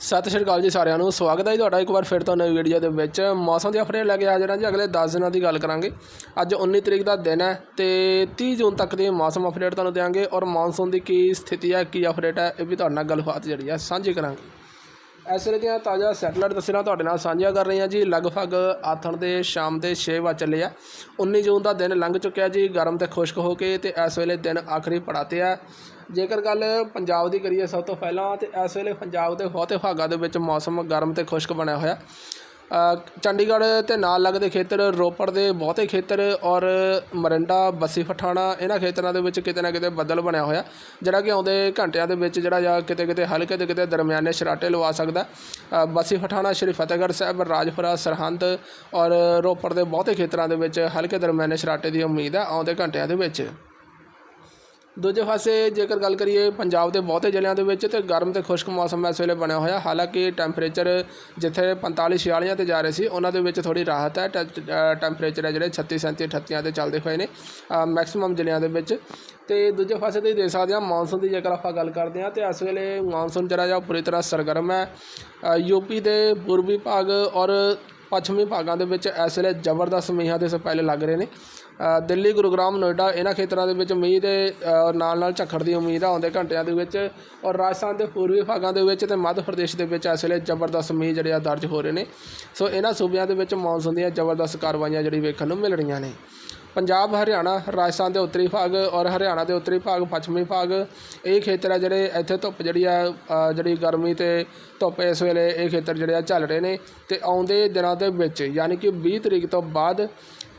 ਸਤਿ ਸ਼੍ਰੀ ਅਕਾਲ ਜੀ ਸਾਰਿਆਂ ਨੂੰ, ਸਵਾਗਤ ਹੈ ਜੀ ਤੁਹਾਡਾ ਇੱਕ ਵਾਰ ਫਿਰ ਤੋਂ ਨਵੀਂ ਵੀਡੀਓ ਦੇ ਵਿੱਚ। ਮੌਸਮ ਦੀ ਅਪਡੇਟ ਲੈ ਕੇ ਹਾਜ਼ਰ ਹਾਂ ਜੀ, ਅਗਲੇ 10 ਦਿਨਾਂ ਦੀ ਗੱਲ ਕਰਾਂਗੇ। ਅੱਜ 19 ਤਰੀਕ ਦਾ ਦਿਨ ਹੈ ਤੇ 30 ਜੂਨ ਤੱਕ ਦੀ ਮੌਸਮ ਅਪਡੇਟ ਤੁਹਾਨੂੰ ਦੇਵਾਂਗੇ ਔਰ ਮੌਨਸੂਨ ਦੀ ਕੀ ਸਥਿਤੀ ਹੈ, ਕੀ ਅਪਡੇਟ ਹੈ, ਇਹ ਵੀ ਤੁਹਾਡੇ ਨਾਲ ਗੱਲਬਾਤ ਜਿਹੜੀ ਹੈ ਸਾਂਝੀ ਕਰਾਂਗੇ। ਇਸ ਵੇਲੇ ਦੀਆਂ ਤਾਜ਼ਾ ਸੈਟਲਾਈਟ ਤਸਵੀਰਾਂ ਤੁਹਾਡੇ ਨਾਲ ਸਾਂਝੀਆਂ ਕਰ ਰਹੇ ਹਾਂ ਜੀ। ਲਗਭਗ ਆਥਣ ਦੇ ਸ਼ਾਮ ਦੇ 6 ਵਜੇ ਚੱਲੇ ਆ। 19 ਜੂਨ ਦਾ ਦਿਨ ਲੰਘ ਚੁੱਕਿਆ ਜੀ, ਗਰਮ ਤੇ ਖੁਸ਼ਕ ਹੋ ਕੇ ਤੇ ਇਸ ਵੇਲੇ ਦਿਨ ਆਖਰੀ ਪੜਾਤੇ ਆ। ਜੇਕਰ ਗੱਲ ਪੰਜਾਬ ਦੀ ਕਰੀਏ ਸਭ ਤੋਂ ਪਹਿਲਾਂ ਤੇ ਇਸ ਵੇਲੇ ਪੰਜਾਬ ਦੇ ਬਹੁਤੇ ਭਾਗਾਂ ਦੇ ਵਿੱਚ ਮੌਸਮ ਗਰਮ ਤੇ ਖੁਸ਼ਕ ਬਣਿਆ ਹੋਇਆ। ਚੰਡੀਗੜ੍ਹ ਤੇ ਨਾਲ ਲੱਗਦੇ ਖੇਤਰ ਰੋਪੜ ਦੇ ਬਹੁਤੇ ਖੇਤਰ ਔਰ ਮਰਿੰਡਾ, ਬੱਸੀ ਪਠਾਣਾ, ਇਹਨਾਂ ਖੇਤਰਾਂ ਦੇ ਵਿੱਚ ਕਿਤੇ ਨਾ ਕਿਤੇ ਬੱਦਲ ਬਣਿਆ ਹੋਇਆ। ਜਿਹੜਾ ਕਿ ਆਉਂਦੇ ਘੰਟਿਆਂ ਦੇ ਵਿੱਚ ਜਿਹੜਾ ਜਾਂ ਕਿਤੇ ਕਿਤੇ ਹਲਕੇ ਤੇ ਕਿਤੇ ਦਰਮਿਆਨੇ ਸ਼ਰਾਟੇ ਲਵਾ ਸਕਦਾ। ਬੱਸੀ ਪਠਾਣਾ, ਸ਼੍ਰੀ ਫਤਿਹਗੜ੍ਹ ਸਾਹਿਬ, ਰਾਜਪੁਰਾ, ਸਰਹੰਦ ਔਰ ਰੋਪੜ ਦੇ ਬਹੁਤੇ ਖੇਤਰਾਂ ਦੇ ਵਿੱਚ ਹਲਕੇ ਦਰਮਿਆਨੇ ਸ਼ਰਾਟੇ ਦੀ ਉਮੀਦ ਹੈ ਆਉਂਦੇ ਘੰਟਿਆਂ ਦੇ ਵਿੱਚ। ਦੂਜੇ ਪਾਸੇ ਜੇਕਰ ਗੱਲ ਕਰੀਏ ਪੰਜਾਬ ਦੇ ਬਹੁਤੇ ਜ਼ਿਲ੍ਹਿਆਂ ਦੇ ਵਿੱਚ ਤੇ ਗਰਮ ਤੇ ਖੁਸ਼ਕ ਮੌਸਮ ਇਸ ਵੇਲੇ ਬਣਿਆ ਹੋਇਆ। ਹਾਲਾਂਕਿ ਟੈਂਪਰੇਚਰ ਜਿੱਥੇ 45 46 ਤੇ ਜਾ ਰਹੇ ਸੀ ਉਹਨਾਂ ਦੇ ਵਿੱਚ ਥੋੜੀ ਰਾਹਤ ਹੈ। ਟੈ- ਟੈਂਪਰੇਚਰ ਹੈ ਜਿਹੜੇ 36 37 38 ਤੇ ਚੱਲਦੇ ਹੋਏ ਨੇ ਮੈਕਸਿਮਮ ਜ਼ਿਲ੍ਹਿਆਂ ਦੇ ਵਿੱਚ। ਤੇ ਦੂਜੇ ਪਾਸੇ ਤੁਸੀਂ ਦੇਖ ਸਕਦੇ ਆ ਮੌਨਸੂਨ ਦੀ ਜੇਕਰ ਆਪਾਂ ਗੱਲ ਕਰਦੇ ਹਾਂ ਤੇ ਇਸ ਵੇਲੇ ਮੌਨਸੂਨ ਜਿਹੜਾ ਜਾਂ ਪੂਰੀ ਤਰ੍ਹਾਂ ਸਰਗਰਮ ਹੈ। ਅ, ਯੂਪੀ ਦੇ ਪੂਰਬੀ ਭਾਗ ਔਰ ਪੱਛਮੀ ਭਾਗਾਂ ਦੇ ਵਿੱਚ ਇਸ ਵੇਲੇ ਜ਼ਬਰਦਸਤ ਮੀਂਹਾਂ ਦੇ ਸਪੈਲੇ ਲੱਗ ਰਹੇ ਨੇ। ਦਿੱਲੀ, ਗੁਰੂਗ੍ਰਾਮ, ਨੋਇਡਾ ਇਹਨਾਂ ਖੇਤਰਾਂ ਦੇ ਵਿੱਚ ਮੀਂਹ ਦੇ ਨਾਲ ਨਾਲ ਝੱਖੜ ਦੀ ਉਮੀਦ ਆ ਆਉਂਦੇ ਘੰਟਿਆਂ ਦੇ ਵਿੱਚ ਔਰ ਰਾਜਸਥਾਨ ਦੇ ਪੂਰਬੀ ਭਾਗਾਂ ਦੇ ਵਿੱਚ ਤੇ ਮੱਧ ਪ੍ਰਦੇਸ਼ ਦੇ ਵਿੱਚ ਇਸ ਵੇਲੇ ਜ਼ਬਰਦਸਤ ਮੀਂਹ ਜਿਹੜੇ ਆ ਦਰਜ ਹੋ ਰਹੇ ਨੇ। ਸੋ ਇਹਨਾਂ ਸੂਬਿਆਂ ਦੇ ਵਿੱਚ ਮੌਨਸੂਨ ਦੀਆਂ ਜ਼ਬਰਦਸਤ ਕਾਰਵਾਈਆਂ ਜਿਹੜੀ ਵੇਖਣ ਨੂੰ ਮਿਲ ਰਹੀਆਂ ਨੇ। ਪੰਜਾਬ, ਹਰਿਆਣਾ, ਰਾਜਸਥਾਨ ਦੇ ਉੱਤਰੀ ਭਾਗ ਔਰ ਹਰਿਆਣਾ ਦੇ ਉੱਤਰੀ ਭਾਗ, ਪੱਛਮੀ ਭਾਗ। ਇਹ ਖੇਤਰ ਆ ਜਿਹੜੇ ਇੱਥੇ ਧੁੱਪ ਜਿਹੜੀ ਆ ਜਿਹੜੀ ਗਰਮੀ ਤੇ ਧੁੱਪ ਇਸ ਵੇਲੇ ਇਹ ਖੇਤਰ ਜਿਹੜੇ ਆ ਚੱਲ ਰਹੇ ਨੇ ਤੇ ਆਉਂਦੇ ਦਿਨਾਂ ਦੇ ਵਿੱਚ, ਯਾਨੀ ਕਿ 20 ਤਰੀਕ ਤੋਂ ਬਾਅਦ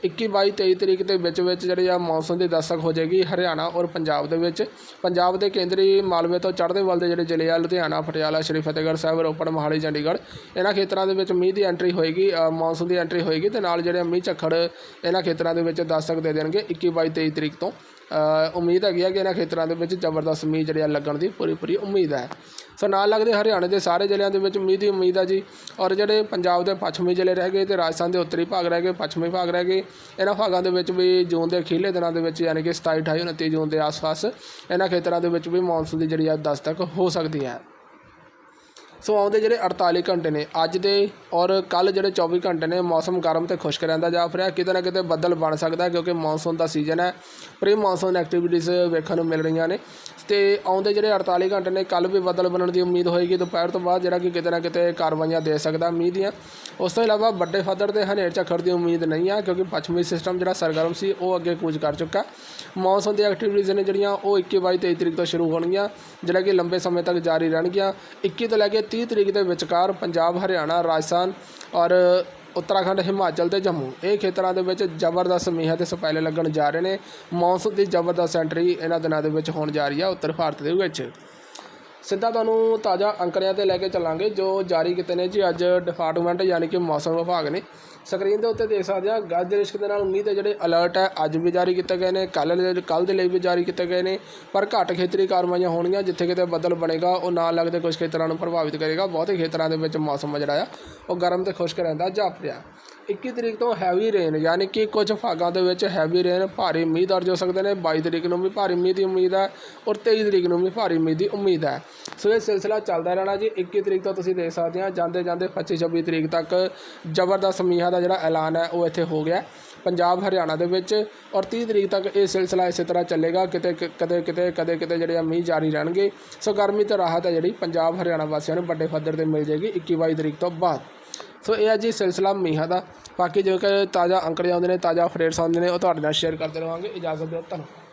21 22 23 ਤਰੀਕ ਦੇ ਵਿੱਚ ਵਿੱਚ ਜਿਹੜੀ ਆ ਮੌਨਸੂਨ ਦੀ ਦਸਤਕ ਹੋ ਜਾਏਗੀ ਹਰਿਆਣਾ ਔਰ ਪੰਜਾਬ ਦੇ ਵਿੱਚ। ਪੰਜਾਬ ਦੇ ਕੇਂਦਰੀ ਮਾਲਵੇ ਤੋਂ ਚੜ੍ਹਦੇ ਵੱਲ ਦੇ ਜਿਹੜੇ ਜ਼ਿਲ੍ਹੇ ਆ ਲੁਧਿਆਣਾ ਪਟਿਆਲਾ ਸ਼੍ਰੀ ਫਤਿਹਗੜ੍ਹ ਸਾਹਿਬ ਰੋਪੜ ਮੋਹਾਲੀ ਚੰਡੀਗੜ੍ਹ ਇਹਨਾਂ ਖੇਤਰਾਂ ਦੇ ਵਿੱਚ ਮੀਂਹ ਦੀ ਐਂਟਰੀ ਹੋਏਗੀ ਅ, ਦੀ ਐਂਟਰੀ ਹੋਏਗੀ ਤੇ ਨਾਲ ਜਿਹੜੇ ਮੀਂਹ ਝੱਖੜ ਇਹਨਾਂ ਖੇਤਰਾਂ ਦੇ ਵਿੱਚ ਦਸਤਕ ਦੇ ਦੇਣਗੇ 21 22 23 ਤਰੀਕ ਤੋਂ। ਉਮੀਦ ਹੈਗੀ ਆ ਕਿ ਇਹਨਾਂ ਖੇਤਰਾਂ ਦੇ ਵਿੱਚ ਜ਼ਬਰਦਸਤ ਮੀਂਹ ਜਿਹੜੇ ਆ ਲੱਗਣ ਦੀ ਪੂਰੀ ਪੂਰੀ ਉਮੀਦ ਹੈ। ਸੋ ਨਾਲ ਲੱਗਦੇ ਹਰਿਆਣੇ ਦੇ ਸਾਰੇ ਜ਼ਿਲ੍ਹਿਆਂ ਦੇ ਵਿੱਚ ਮੀਂਹ ਦੀ ਉਮੀਦ ਹੈ ਜੀ। ਔਰ ਜਿਹੜੇ ਪੰਜਾਬ ਦੇ ਪੱਛਮੀ ਜ਼ਿਲ੍ਹੇ ਰਹਿ ਗਏ ਤੇ ਰਾਜਸਥਾਨ ਦੇ ਉੱਤਰੀ ਭਾਗ ਰਹਿ ਗਏ, ਪੱਛਮੀ ਭਾਗ ਰਹਿ ਗਏ, ਇਹਨਾਂ ਭਾਗਾਂ ਦੇ ਵਿੱਚ ਵੀ ਜੂਨ ਦੇ ਅਖੀਰਲੇ ਦਿਨਾਂ ਦੇ ਵਿੱਚ ਯਾਨੀ ਕਿ 27 28 29 ਜੂਨ ਦੇ ਆਸ-ਪਾਸ ਇਹਨਾਂ ਖੇਤਰਾਂ ਦੇ ਵਿੱਚ ਵੀ ਮੌਨਸੂਨ ਦੀ ਜਿਹੜੀ ਆ ਦਸਤਕ ਹੋ ਸਕਦੀ ਹੈ। ਸੋ ਆਉਂਦੇ ਜਿਹੜੇ 48 ਘੰਟੇ ਨੇ, ਅੱਜ ਦੇ ਔਰ ਕੱਲ ਜਿਹੜੇ 24 ਘੰਟੇ ਨੇ, ਮੌਸਮ ਗਰਮ ਤੇ ਖੁਸ਼ਕ ਰਹਿੰਦਾ ਜਾ ਰਿਹਾ। ਕਿਤੇ ਨਾ ਕਿਤੇ ਬੱਦਲ ਬਣ ਸਕਦਾ ਕਿਉਂਕਿ ਮੌਨਸੂਨ ਦਾ ਸੀਜ਼ਨ ਹੈ। ਪ੍ਰੀ ਮੌਨਸੂਨ ਐਕਟੀਵਿਟੀਜ਼ ਵੇਖਣ ਨੂੰ ਮਿਲ ਰਹੀਆਂ ਨੇ। ਤੇ ਆਉਂਦੇ ਜਿਹੜੇ 48 ਘੰਟੇ ਨੇ ਕੱਲ ਵੀ ਬੱਦਲ ਬਣਨ ਦੀ ਉਮੀਦ ਹੋਏਗੀ। ਦੁਪਹਿਰ ਤੋਂ ਬਾਅਦ ਜਿਹੜਾ ਕਿ ਕਿਤੇ ਨਾ ਕਿਤੇ ਕਾਰਵਾਈਆਂ ਦੇ ਸਕਦਾ ਮੀਂਹ ਦੀਆਂ। ਉਸ ਤੋਂ ਇਲਾਵਾ ਵੱਡੇ ਫੱਦੜ ਤੇ ਹਨੇਰ ਝੱਖੜ ਦੀ ਉਮੀਦ ਨਹੀਂ ਆ ਕਿਉਂਕਿ ਪੱਛਮੀ ਸਿਸਟਮ ਜਿਹੜਾ ਸਰਗਰਮ ਸੀ, ਉਹ ਅੱਗੇ ਕੂਚ ਕਰ ਚੁੱਕਾ ਮੌਨਸੂਨ ਦੀ ਐਕਟੀਵਿਟੀਜ਼ ਨੇ ਜਿਹੜੀਆਂ, ਉਹ 21 22 23 ਤਰੀਕ ਤੋਂ ਸ਼ੁਰੂ ਹੋਣਗੀਆਂ। ਜਿਹੜਾ ਕਿ ਲੰਬੇ ਸਮੇਂ ਤੱਕ ਜਾਰੀ ਰਹਿਣਗੀਆਂ। 21 ਤੋਂ ਲੈ ਕੇ 30 ਤਰੀਕ ਦੇ ਵਿਚਕਾਰ ਪੰਜਾਬ, ਹਰਿਆਣਾ, ਰਾਜਸਥਾਨ ਔਰ ਉੱਤਰਾਖੰਡ, ਹਿਮਾਚਲ ਤੇ ਜੰਮੂ। ਇਹ ਖੇਤਰਾਂ ਦੇ ਵਿੱਚ ਜ਼ਬਰਦਸਤ ਮੀਂਹਾਂ ਦੇ ਸਪੈਲੇ ਲੱਗਣ ਜਾ ਰਹੇ ਨੇ। ਮੌਨਸੂਨ ਦੀ ਜ਼ਬਰਦਸਤ ਐਂਟਰੀ ਇਹਨਾਂ ਦਿਨਾਂ ਦੇ ਵਿੱਚ ਹੋਣ ਜਾ ਰਹੀ ਹੈ ਉੱਤਰ ਭਾਰਤ ਦੇ ਵਿੱਚ। ਸਿੱਧਾ ਤੁਹਾਨੂੰ ਤਾਜ਼ਾ ਅੰਕੜਿਆਂ ਤੇ ਲੈ ਕੇ ਚੱਲਾਂਗੇ ਜੋ ਜਾਰੀ ਕੀਤੇ ਨੇ ਜੀ। ਅੱਜ ਡਿਪਾਰਟਮੈਂਟ ਯਾਨੀ ਕਿ ਮੌਸਮ ਵਿਭਾਗ ਨੇ ਸਕਰੀਨ ਦੇ ਉੱਤੇ ਦੇਖ ਸਕਦੇ ਆ ਗੱਜ ਦੇ ਰਿਸ਼ਕ ਦੇ ਨਾਲ ਉਮੀਦ ਦੇ ਜਿਹੜੇ ਅਲਰਟ ਹੈ, ਅੱਜ ਵੀ ਜਾਰੀ ਕੀਤੇ ਗਏ ਨੇ, ਕੱਲ੍ਹ ਕੱਲ੍ਹ ਦੇ ਲਈ ਵੀ ਜਾਰੀ ਕੀਤੇ ਗਏ ਨੇ, ਪਰ ਘੱਟ ਖੇਤਰੀ ਕਾਰਵਾਈਆਂ ਹੋਣਗੀਆਂ, ਜਿੱਥੇ ਕਿਤੇ ਬੱਦਲ ਬਣੇਗਾ, ਉਹ ਨਾਲ ਲੱਗਦੇ ਕੁਝ ਖੇਤਰਾਂ ਨੂੰ ਪ੍ਰਭਾਵਿਤ ਕਰੇਗਾ, ਬਹੁਤੇ ਖੇਤਰਾਂ ਦੇ ਵਿੱਚ ਮੌਸਮ ਆ ਜਿਹੜਾ ਆ, ਉਹ ਗਰਮ ਤੇ ਖੁਸ਼ਕ ਰਹਿੰਦਾ ਜਾਪ ਰਿਹਾ 21 ਤਰੀਕ ਤੋਂ ਹੈਵੀ ਰੇਨ ਯਾਨੀ ਕਿ ਕੁਝ ਭਾਗਾਂ ਦੇ ਵਿੱਚ ਹੈਵੀ ਰੇਨ ਭਾਰੀ ਮੀਂਹ ਦਰਜ ਹੋ ਸਕਦੇ ਨੇ 22 ਤਰੀਕ ਨੂੰ ਵੀ ਭਾਰੀ ਮੀਂਹ ਦੀ ਉਮੀਦ ਹੈ ਔਰ 23 ਤਰੀਕ ਨੂੰ ਵੀ ਭਾਰੀ ਮੀਂਹ ਦੀ ਉਮੀਦ ਹੈ। ਸੋ ਇਹ ਸਿਲਸਿਲਾ ਚੱਲਦਾ ਰਹਿਣਾ ਜੀ 21 ਤਰੀਕ ਤੋਂ ਤੁਸੀਂ ਦੇਖ ਸਕਦੇ ਆ ਜਾਂਦੇ ਜਾਂਦੇ 25 26 ਤਰੀਕ ਤੱਕ ਜ਼ਬਰਦਸਤ ਮੀਂਹਾਂ ਦਾ ਜਿਹੜਾ ਐਲਾਨ ਹੈ, ਉਹ ਇੱਥੇ ਹੋ ਗਿਆ ਪੰਜਾਬ, ਹਰਿਆਣਾ ਦੇ ਵਿੱਚ ਔਰ 30 ਤਰੀਕ ਤੱਕ ਇਹ ਸਿਲਸਿਲਾ ਇਸੇ ਤਰ੍ਹਾਂ ਚੱਲੇਗਾ, ਕਿਤੇ ਕਿ- ਕਦੇ ਕਿਤੇ ਕਦੇ, ਕਿਤੇ ਜਿਹੜੇ ਆ ਮੀਂਹ ਜਾਰੀ ਰਹਿਣਗੇ। ਸੋ ਗਰਮੀ ਤੋਂ ਰਾਹਤ ਹੈ ਜਿਹੜੀ ਪੰਜਾਬ, ਹਰਿਆਣਾ ਵਾਸੀਆਂ ਨੂੰ ਵੱਡੇ ਪੱਧਰ ਤੇ ਮਿਲ ਜਾਏਗੀ 21 22 ਤਰੀਕ ਤੋਂ ਬਾਅਦ। ਸੋ ਇਹ ਹੈ ਜੀ ਸਿਲਸਿਲਾ ਮੀਂਹਾਂ ਦਾ। ਬਾਕੀ ਜੋ ਕਿ ਤਾਜ਼ਾ ਅੰਕੜੇ ਆਉਂਦੇ ਨੇ, ਤਾਜ਼ਾ ਅਪਡੇਟਸ ਆਉਂਦੇ ਨੇ, ਉਹ ਤੁਹਾਡੇ ਨਾਲ ਸ਼ੇਅਰ ਕਰਦੇ ਰਹਾਂਗੇ ਇਜਾਜ਼ਤ ਦਿਓ, ਧੰਨਵਾਦ।